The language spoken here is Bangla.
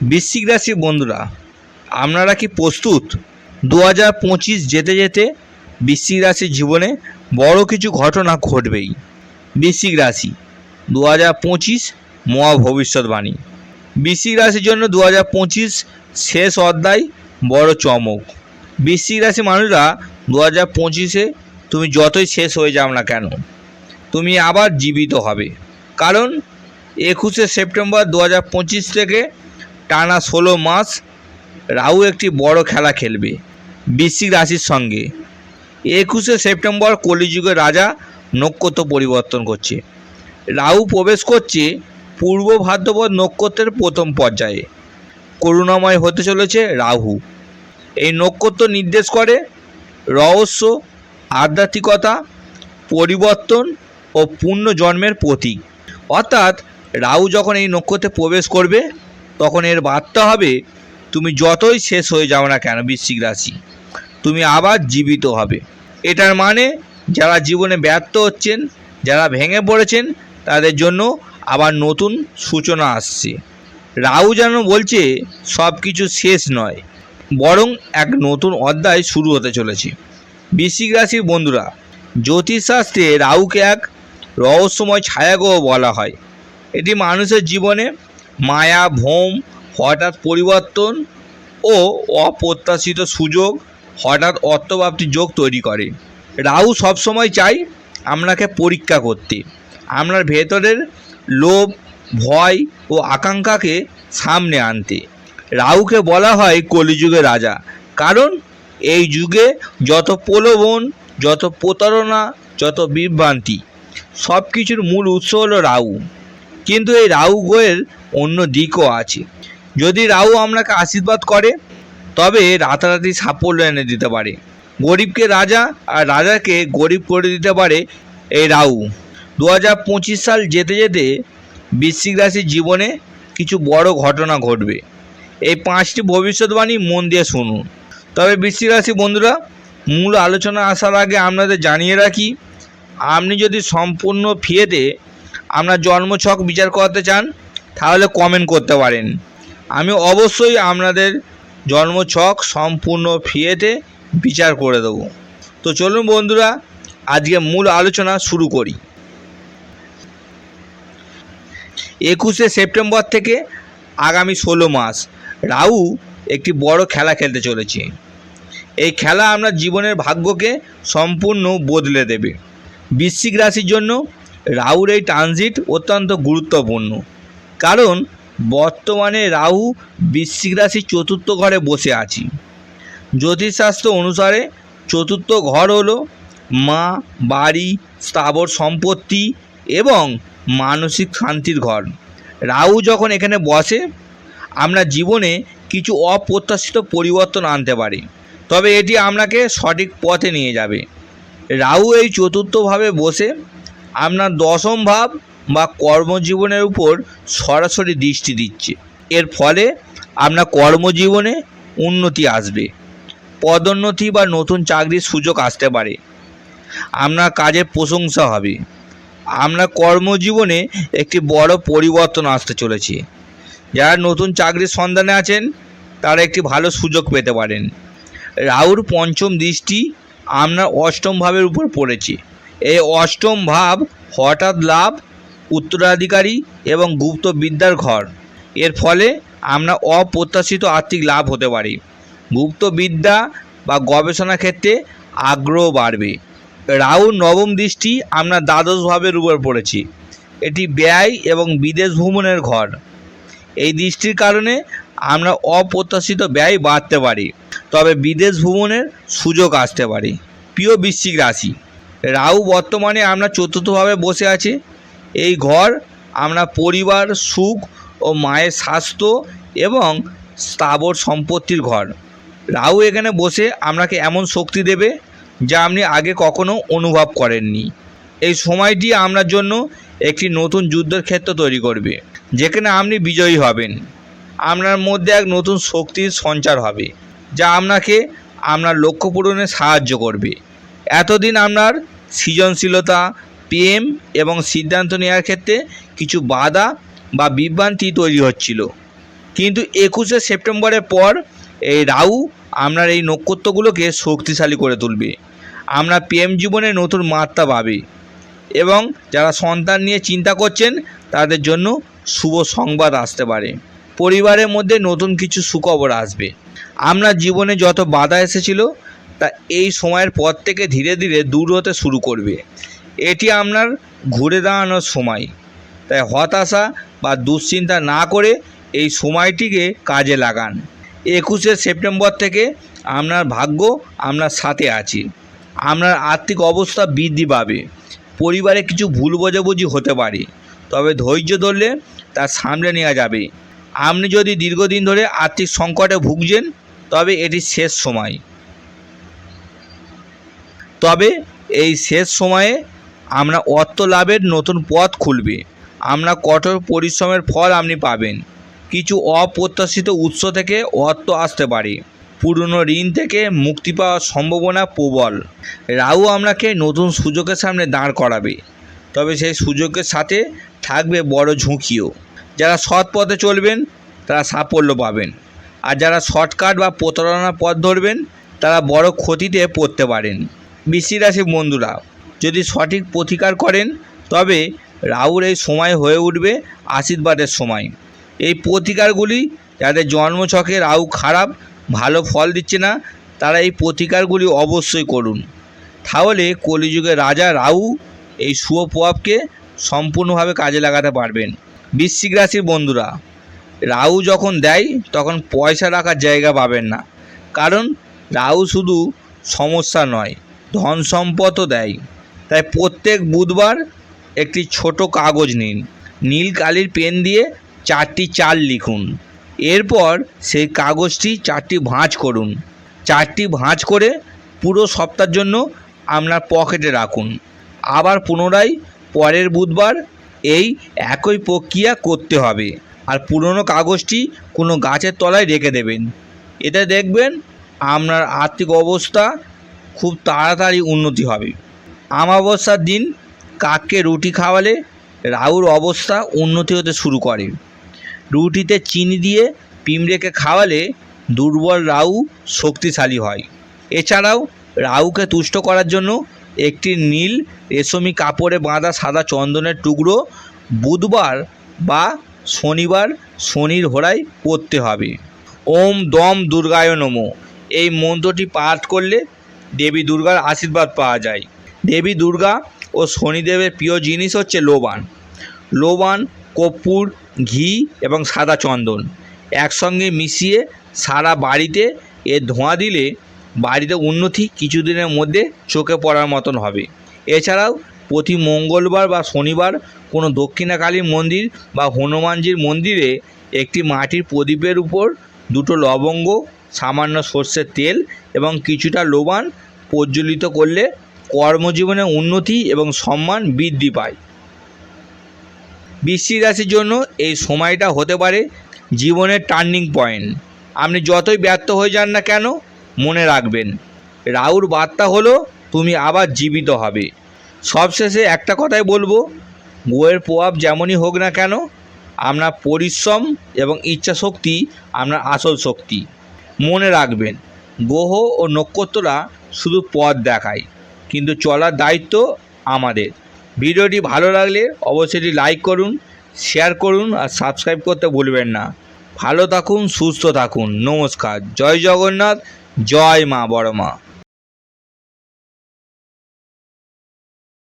বৃশ্চিক রাশি বন্ধুরা, আপনারা কি প্রস্তুত? দু হাজার পঁচিশ যেতে যেতে বৃশ্চিক রাশির জীবনে বড় কিছু ঘটনা ঘটবেই। বৃশ্চিক রাশি দু হাজার পঁচিশ মহা ভবিষ্যৎবাণী। বৃশ্চিক রাশির জন্য দু হাজার পঁচিশ শেষ অধ্যায় বড় চমক। বৃশ্চিক রাশি মানুষরা দু হাজার পঁচিশে তুমি যতই শেষ হয়ে যাও না কেন, তুমি আবার জীবিত হবে। কারণ একুশে সেপ্টেম্বর দু হাজার পঁচিশ থেকে টানা ষোলো মাস রাহু একটি বড় খেলা খেলবে বৃশ্চিক রাশির সঙ্গে। একুশে সেপ্টেম্বর কলিযুগের রাজা নক্ষত্র পরিবর্তন করছে। রাহু প্রবেশ করছে পূর্ব ভাদ্রপদ নক্ষত্রের প্রথম পর্যায়ে। করুণাময় হতে চলেছে রাহু। এই নক্ষত্র নির্দেশ করে রহস্য, আধ্যাত্মিকতা, পরিবর্তন ও পূর্ণ জন্মের প্রতীক। অর্থাৎ রাহু যখন এই নক্ষত্রে প্রবেশ করবে তখন এর বার্তা হবে, তুমি যতই শেষ হয়ে যাও না কেন বৃশ্চিক রাশি, তুমি আবার জীবিত হবে। এটার মানে যারা জীবনে ব্যর্থ হচ্ছেন, যারা ভেঙে পড়েছেন, তাদের জন্য আবার নতুন সূচনা আসছে। রাহু যেন বলছে সব কিছু শেষ নয়, বরং এক নতুন অধ্যায় শুরু হতে চলেছে। বৃশ্চিক রাশির বন্ধুরা, জ্যোতিষশাস্ত্রে রাহুকে এক রহস্যময় ছায়াগ্রহ বলা হয়। এটি মানুষের জীবনে মায়া, ভ্রম, হঠাৎ পরিবর্তন ও অপ্রত্যাশিত সুযোগ, হঠাৎ অর্থপ্রাপ্তির যোগ তৈরি করে। রাহু সবসময় চাই আপনাকে পরীক্ষা করতে। আপনার ভেতরের লোভ, ভয় ও আকাঙ্ক্ষাকে সামনে আনতে। রাহুকে বলা হয় কলিযুগের রাজা। কারণ এই যুগে যত প্রলোভন, যত প্রতারণা, যত বিভ্রান্তি সব কিছুর মূল উৎস হলো রাহু। কিন্তু এই রাহু গ্রহের অন্য দিকও আছে। যদি রাহু আপনাকে আশীর্বাদ করে, তবে রাতারাতি সাফল্য এনে দিতে পারে। গরিবকে রাজা আর রাজাকে গরিব করে দিতে পারে এই রাহু। দু হাজার পঁচিশ সাল যেতে যেতে বৃশ্চিক রাশির জীবনে কিছু বড় ঘটনা ঘটবে। এই পাঁচটি ভবিষ্যৎবাণী মন দিয়ে শুনুন। তবে বৃশ্চিক রাশি বন্ধুরা, মূল আলোচনা আসার আগে আপনাদের জানিয়ে রাখি, আপনি যদি সম্পূর্ণ ফিয়েতে আপনার জন্মছক বিচার করতে চান, তাহলে কমেন্ট করতে পারেন। আমি অবশ্যই আপনাদের জন্মছক সম্পূর্ণ ফিয়েতে বিচার করে দেবো। তো চলুন বন্ধুরা, আজকে মূল আলোচনা শুরু করি। একুশে সেপ্টেম্বর থেকে আগামী ষোলো মাস, রাহু একটি বড় খেলা খেলতে চলেছে। এই খেলা আপনার জীবনের ভাগ্যকে সম্পূর্ণ বদলে দেবে। বৃশ্চিক রাশির জন্য রাহুর এই ট্রানজিট অত্যন্ত গুরুত্বপূর্ণ। কারণ, বর্তমানে রাহু বৃশ্চিক রাশির চতুর্থ ঘরে বসে আছি। জ্যোতিষশাস্ত্র অনুসারে চতুর্থ ঘর হলো মা, বাড়ি, স্থাবর সম্পত্তি এবং মানসিক শান্তির ঘর। রাহু যখন এখানে বসে, আমরা জীবনে কিছু অপ্রত্যাশিত পরিবর্তন আনতে পারি। তবে এটি আপনাকে সঠিক পথে নিয়ে যাবে। রাহু এই চতুর্থভাবে বসে আপনার দশম ভাব বা কর্মজীবনের উপর সরাসরি দৃষ্টি দিচ্ছে। এর ফলে আপনার কর্মজীবনে উন্নতি আসবে। পদোন্নতি বা নতুন চাকরির সুযোগ আসতে পারে। আপনার কাজের প্রশংসা হবে। আপনার কর্মজীবনে একটি বড় পরিবর্তন আসতে চলেছে। যারা নতুন চাকরির সন্ধানে আছেন, তারা একটি ভালো সুযোগ পেতে পারেন। রাহুর পঞ্চম দৃষ্টি আপনার অষ্টম ভাবের উপর পড়েছে। এই অষ্টম ভাব হঠাৎ লাভ, উত্তরাধিকারী এবং গুপ্ত বিদ্যার ঘর। এর ফলে আমরা অপ্রত্যাশিত আর্থিক লাভ হতে পারি। গুপ্ত বিদ্যা বা গবেষণা ক্ষেত্রে আগ্রহ বাড়বে। রাহুর নবম দৃষ্টি আমরা দ্বাদশ ভাবের উপর পড়েছে। এটি ব্যয় এবং বিদেশ ভ্রমণের ঘর। এই দৃষ্টির কারণে আমরা অপ্রত্যাশিত ব্যয় বাড়তে পারি, তবে বিদেশ ভ্রমণের সুযোগ আসতে পারে। প্রিয় বৃশ্চিক রাশি রাহু বর্তমানে আমরা চতুর্থভাবে বসে আছে। এই ঘর আমরা পরিবার, সুখ ও মায়ের স্বাস্থ্য এবং স্থাবর সম্পত্তির ঘর। রাহু এখানে বসে আপনাকে এমন শক্তি দেবে যা আপনি আগে কখনো অনুভব করেননি। এই সময়টি আপনার জন্য একটি নতুন যুদ্ধের ক্ষেত্র তৈরি করবে, যেখানে আপনি বিজয়ী হবেন। আপনার মধ্যে এক নতুন শক্তির সঞ্চার হবে, যা আপনাকে আপনার লক্ষ্য পূরণে সাহায্য করবে। এতদিন আপনার সৃজনশীলতা, প্রেম এবং সিদ্ধান্ত নেওয়ার ক্ষেত্রে কিছু বাধা বা বিভ্রান্তি তৈরি হচ্ছিল। কিন্তু একুশে সেপ্টেম্বরের পর এই রাহু আপনার এই নক্ষত্রগুলোকে শক্তিশালী করে তুলবে। আমরা প্রেম জীবনে নতুন মাত্রা পাবে এবং যারা সন্তান নিয়ে চিন্তা করছেন, তাদের জন্য শুভ সংবাদ আসতে পারে। পরিবারের মধ্যে নতুন কিছু সুখবর আসবে। আপনার জীবনে যত বাধা এসেছিল তা এই সময়ের পর থেকে ধীরে ধীরে দূর হতে শুরু করবে। এটি আপনার ঘুরে দাঁড়ানোর সময়। তাই হতাশা বা দুশ্চিন্তা না করে এই সময়টিকে কাজে লাগান। একুশে সেপ্টেম্বর থেকে আপনার ভাগ্য আপনার সাথে আছে। আপনার আর্থিক অবস্থা বৃদ্ধি পাবে। পরিবারে কিছু ভুল বোঝাবুঝি হতে পারে। তবে ধৈর্য ধরলে তা সামলে নেওয়া যাবে। আপনি যদি দীর্ঘদিন ধরে আর্থিক সংকটে ভুগছেন, তবে এটি শেষ সময়। তবে এই শেষ সময়ে আমরা অর্থ লাভের নতুন পথ খুলবে। আমরা কঠোর পরিশ্রমের ফল আপনি পাবেন। কিছু অপ্রত্যাশিত উৎস থেকে অর্থ আসতে পারে। পুরনো ঋণ থেকে মুক্তি পাওয়ার সম্ভাবনা প্রবল। রাহু আপনাকে নতুন সুযোগের সামনে দাঁড় করাবে। তবে সেই সুযোগের সাথে থাকবে বড় ঝুঁকিও। যারা সৎ পথে চলবেন, তারা সাফল্য পাবেন। আর যারা শর্টকাট বা প্রতারণার পথ ধরবেন, তারা বড় ক্ষতিতে পড়তে পারেন। বৃশ্চিক রাশির বন্ধুরা, যদি সঠিক প্রতিকার করেন, তবে রাহুর এই সময় হয়ে উঠবে আশীর্বাদের সময়। এই প্রতিকারগুলি, যাদের জন্মছকে রাহু খারাপ, ভালো ফল দিচ্ছে না, তারা এই প্রতিকারগুলি অবশ্যই করুন। তাহলে কলিযুগের রাজা রাহু এই শুভ প্রভাবকে সম্পূর্ণভাবে কাজে লাগাতে পারবেন। বৃশ্চিক রাশির বন্ধুরা, রাহু যখন দেয়, তখন পয়সা রাখার জায়গা পাবেন না। কারণ রাহু শুধু সমস্যা নয় ধন সম্পদও দেয়। তাই প্রত্যেক বুধবার একটি ছোট কাগজ নিন। নীল কালির পেন দিয়ে চারটি চাল লিখুন। এরপর সেই কাগজটি চারটি ভাঁজ করুন। চারটি ভাঁজ করে পুরো সপ্তাহের জন্য আপনার পকেটে রাখুন। আবার পুনরায় পরের বুধবার এই একই প্রক্রিয়া করতে হবে। আর পুরনো কাগজটি কোনো গাছের তলায় রেখে দেবেন। এতে দেখবেন আপনার আর্থিক অবস্থা খুব তাড়াতাড়ি উন্নতি হবে। আমাবস্যার দিন কাককে রুটি খাওয়ালে রাহুর অবস্থা উন্নতি হতে শুরু করে। রুটিতে চিনি দিয়ে পিমড়েকে খাওয়ালে দুর্বল রাহু শক্তিশালী হয়। এছাড়াও রাহুকে তুষ্ট করার জন্য একটি নীল রেশমি কাপড়ে বাঁধা সাদা চন্দনের টুকরো বুধবার বা শনিবার শনির হোড়ায় পড়তে হবে। ওম দম দুর্গায় নমো। এই মন্ত্রটি পাঠ করলে দেবী দুর্গার আশীর্বাদ পাওয়া যায়। দেবী দুর্গা ও শনিদেবের প্রিয় জিনিস হচ্ছে লোবান। লোবান, কর্পূর, ঘি এবং সাদা চন্দন একসঙ্গে মিশিয়ে সারা বাড়িতে এর ধোঁয়া দিলে বাড়িতে উন্নতি কিছুদিনের মধ্যে চোখে পড়ার মতন হবে। এছাড়াও প্রতি মঙ্গলবার বা শনিবার কোনো দক্ষিণাকালী মন্দির বা হনুমানজির মন্দিরে একটি মাটির প্রদীপের উপর দুটো লবঙ্গ সামান্য সর্ষের তেল এবং কিছুটা লোবান প্রজ্বলিত করলে কর্মজীবনে উন্নতি এবং সম্মান বৃদ্ধি পায়। বৃশ্চিক রাশির জন্য এই সময়টা হতে পারে জীবনের টার্নিং পয়েন্ট আপনি যতই ব্যর্থ হয়ে যান না কেন, মনে রাখবেন, রাহুর বার্তা হলো তুমি আবার জীবিত হবে। সবশেষে একটা কথাই বলব বইয়ের প্রভাব যেমনই হোক না কেন, আপনার পরিশ্রম এবং ইচ্ছা শক্তি আপনার আসল শক্তি। মনে রাখবেন, গ্রহ ও নক্ষত্ররা শুধু পথ দেখায়, কিন্তু চলার দায়িত্ব আমাদের। ভিডিওটি ভালো লাগলে অবশ্যই লাইক করুন শেয়ার করুন আর সাবস্ক্রাইব করতে ভুলবেন না। ভালো থাকুন, সুস্থ থাকুন। নমস্কার। জয় জগন্নাথ, জয় মা বড় মা